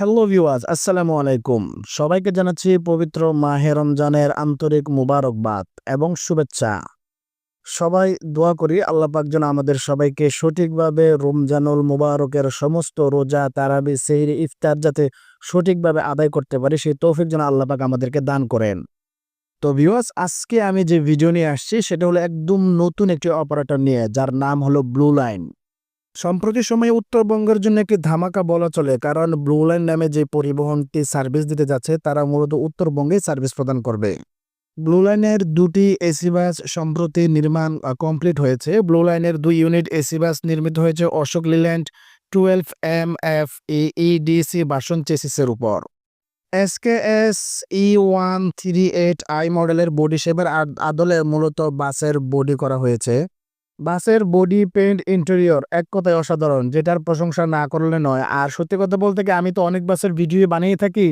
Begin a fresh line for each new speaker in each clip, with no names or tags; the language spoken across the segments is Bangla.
হ্যালো ভিউয়ার্স আসসালামু আলাইকুম সবাইকে জানাচ্ছি পবিত্র মাহে রমজানের আন্তরিক মুবারকবাদ এবং শুভেচ্ছা। সবাই দোয়া করি আল্লাহ পাক যেন আমাদের সবাইকে সঠিকভাবে রমজানুল মুবারকের সমস্ত রোজা, তারাবি, সেহরি, ইফতার যাতে সঠিকভাবে আদায় করতে পারি, সেই তৌফিক যেন আল্লাহ পাক আমাদেরকে দান করেন। তো ভিউয়ার্স আজকে আমি যে ভিডিও নিয়ে আসছি, সেটা হলো একদম নতুন একটি অপারেটর নিয়ে, যার নাম হলো ব্লু লাইন সম্প্রতি সময়ে উত্তরবঙ্গের জন্য একটি ধামাকা বলা চলে, কারণ ব্লু লাইন নামে যে পরিবহনটি সার্ভিস দিতে যাচ্ছে, তারা মূলত উত্তরবঙ্গে সার্ভিস প্রদান করবে। ব্লু লাইনের দুটি এসি বাস সম্প্রতি নির্মাণ কমপ্লিট হয়েছে। ব্লু লাইনের দুই ইউনিট এসি বাস নির্মিত হয়েছে Ashok Leyland twelve M F EDC বাসন চেসিসের উপর। SKS E one three eight I মডেলের বডি শেপের আদলে মূলত বাসের বডি করা হয়েছে। বাসের বডি পেন্ট ইন্টেরিয়র এক কথায় অসাধারণ, যেটার প্রশংসা না করলে নয়। আর সত্যি কথা বলতে কি, আমি তো অনেক বাসের ভিডিও বানিয়ে থাকি,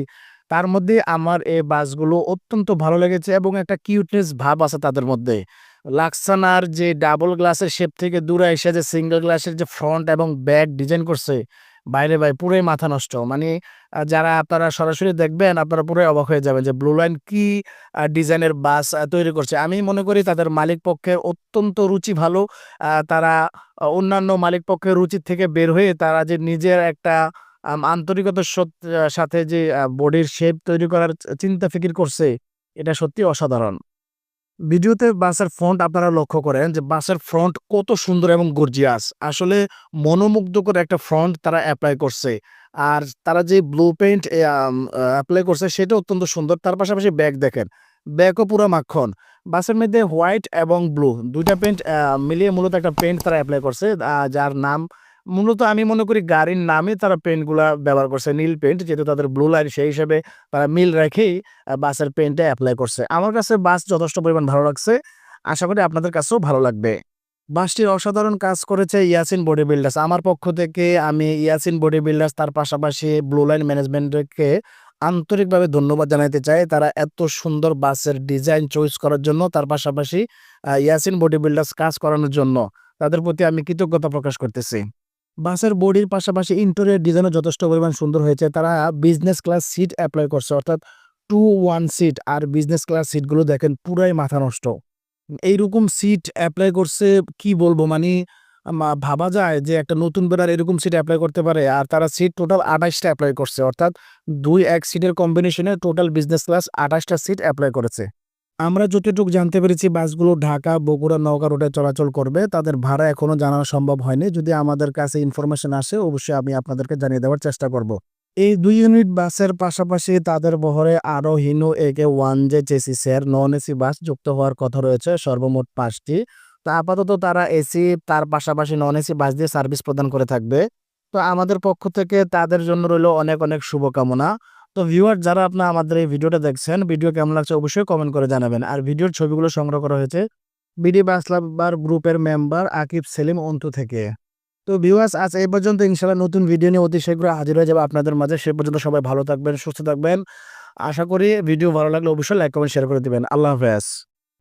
তার মধ্যে আমার এই বাসগুলো অত্যন্ত ভালো লেগেছে এবং একটা কিউটনেস ভাব আছে তাদের মধ্যে। লাক্সানার যে ডাবল গ্লাসের শেপ থেকে দূরে এসে যে সিঙ্গেল গ্লাসের যে ফ্রন্ট এবং ব্যাক ডিজাইন করছে বাইরে ভাই পুরোই মাথা নষ্ট। মানে যারা আপনারা সরাসরি দেখবেন, আপনারা পুরোই অবাক হয়ে যাবেন যে ব্লু লাইন কি ডিজাইনের বাস তৈরি করছে। আমি মনে করি তাদের মালিক পক্ষের অত্যন্ত রুচি ভালো। তারা অন্যান্য মালিক পক্ষের রুচির থেকে বের হয়ে তারা যে নিজের একটা আন্তরিকতার সাথে যে বডির শেপ তৈরি করার চিন্তা ফিকির করছে, এটা সত্যি অসাধারণ। ভিডিওতে বাসের ফ্রন্ট আপনারা লক্ষ্য করেন যে বাসের ফ্রন্ট কত সুন্দর এবং গর্জিয়াস। আসলে মনোমুগ্ধকর একটা ফ্রন্ট তারা অ্যাপ্লাই করছে। আর তারা যে ব্লু পেন্ট অ্যাপ্লাই করছে সেটা অত্যন্ত সুন্দর। তার পাশাপাশি ব্যাগ দেখেন ব্যাগও পুরো মাখন। বাসের মধ্যে হোয়াইট এবং ব্লু দুইটা পেইন্ট মিলিয়ে মূলত একটা পেইন্ট তারা অ্যাপ্লাই করছে যার নাম মূলত আমি মনে করি গাড়ির নামে তারা পেইন্টগুলা ব্যবহার করছে, নীল পেইন্ট যেহেতু তাদের ব্লু লাইন সেই হিসেবে তারা মিল রেখেই বাসের পেইন্টে অ্যাপ্লাই করছে। আমার কাছে বাস যথেষ্ট পরিমাণ ভালো লাগছে, আশা করি আপনাদের কাছেও ভালো লাগবে। বাসটির অসাধারণ কাজ করেছে ইয়াসিন বডি বিল্ডার্স আমার পক্ষ থেকে আমি ইয়াসিন বডি বিল্ডার্স তার পাশাপাশি ব্লু লাইন ম্যানেজমেন্টকে আন্তরিকভাবে ধন্যবাদ জানাতে চাই। তারা এত সুন্দর বাসের ডিজাইন চয়েস করার জন্য, তার পাশাপাশি ইয়াসিন বডি বিল্ডার্স কাজ করানোর জন্য। তাদের প্রতি আমি কৃতজ্ঞতা প্রকাশ করতেছি। বাসের বডির পাশাপাশি ইন্টেরিয়র ডিজাইনও যথেষ্ট পরিমাণ সুন্দর হয়েছে। তারা বিজনেস ক্লাস সিট অ্যাপ্লাই করছে, অর্থাৎ টু ওয়ান সিট আর বিজনেস ক্লাস সিটগুলো দেখেন পুরাই মাথা নষ্ট। এইরকম সিট অ্যাপ্লাই করছে কি বলব? মানে ভাবা যায় যে একটা নতুন বেড়ার এরকম সিট অ্যাপ্লাই করতে পারে আর তারা সিট টোটাল আঠাশটা অ্যাপ্লাই করছে, অর্থাৎ দুই এক সিটের কম্বিনেশনে টোটাল বিজনেস ক্লাস আঠাশটা সিট অ্যাপ্লাই করেছে। আমরা যতটুকু জানতে পেরেছি, বাসগুলো ঢাকা, বগুড়া, নওগাঁ রোডে চলাচল করবে। তাদের ভাড়া এখনও জানানো সম্ভব হয়নি। যদি আমাদের কাছে ইনফরমেশন আসে, অবশ্যই আমি আপনাদেরকে জানিয়ে দেওয়ার চেষ্টা করব। এই দুই ইউনিট বাসের পাশাপাশি তাদের বহরে আরও Hino AK one J chassis চেসিসের non AC bus যুক্ত হওয়ার কথা রয়েছে, সর্বমোট পাঁচটি। তো আপাতত তারা এসি তার পাশাপাশি নন এসি বাস দিয়ে সার্ভিস প্রদান করে থাকবে। তো আমাদের পক্ষ থেকে তাদের জন্য রইল অনেক অনেক শুভকামনা। তো ভিউয়ার যারা আপনার আমাদের এই ভিডিওটা দেখছেন ভিডিও কেমন লাগছে অবশ্যই কমেন্ট করে জানাবেন। আর ভিডিওর ছবিগুলো সংগ্রহ করা হয়েছে বিডি বাসলাবার গ্রুপের মেম্বার আকিব সেলিম অন্তু থেকে। তো ভিউয়ার্স আজ এই পর্যন্ত। ইনশাল্লাহ নতুন ভিডিও নিয়ে অতি শীঘ্র হাজির হয়ে যাবে আপনাদের মাঝে। সে পর্যন্ত সবাই ভালো থাকবেন, সুস্থ থাকবেন। আশা করি ভিডিও ভালো লাগলে অবশ্যই লাইক কমেন্ট শেয়ার করে দেবেন। আল্লাহ হাফেজ।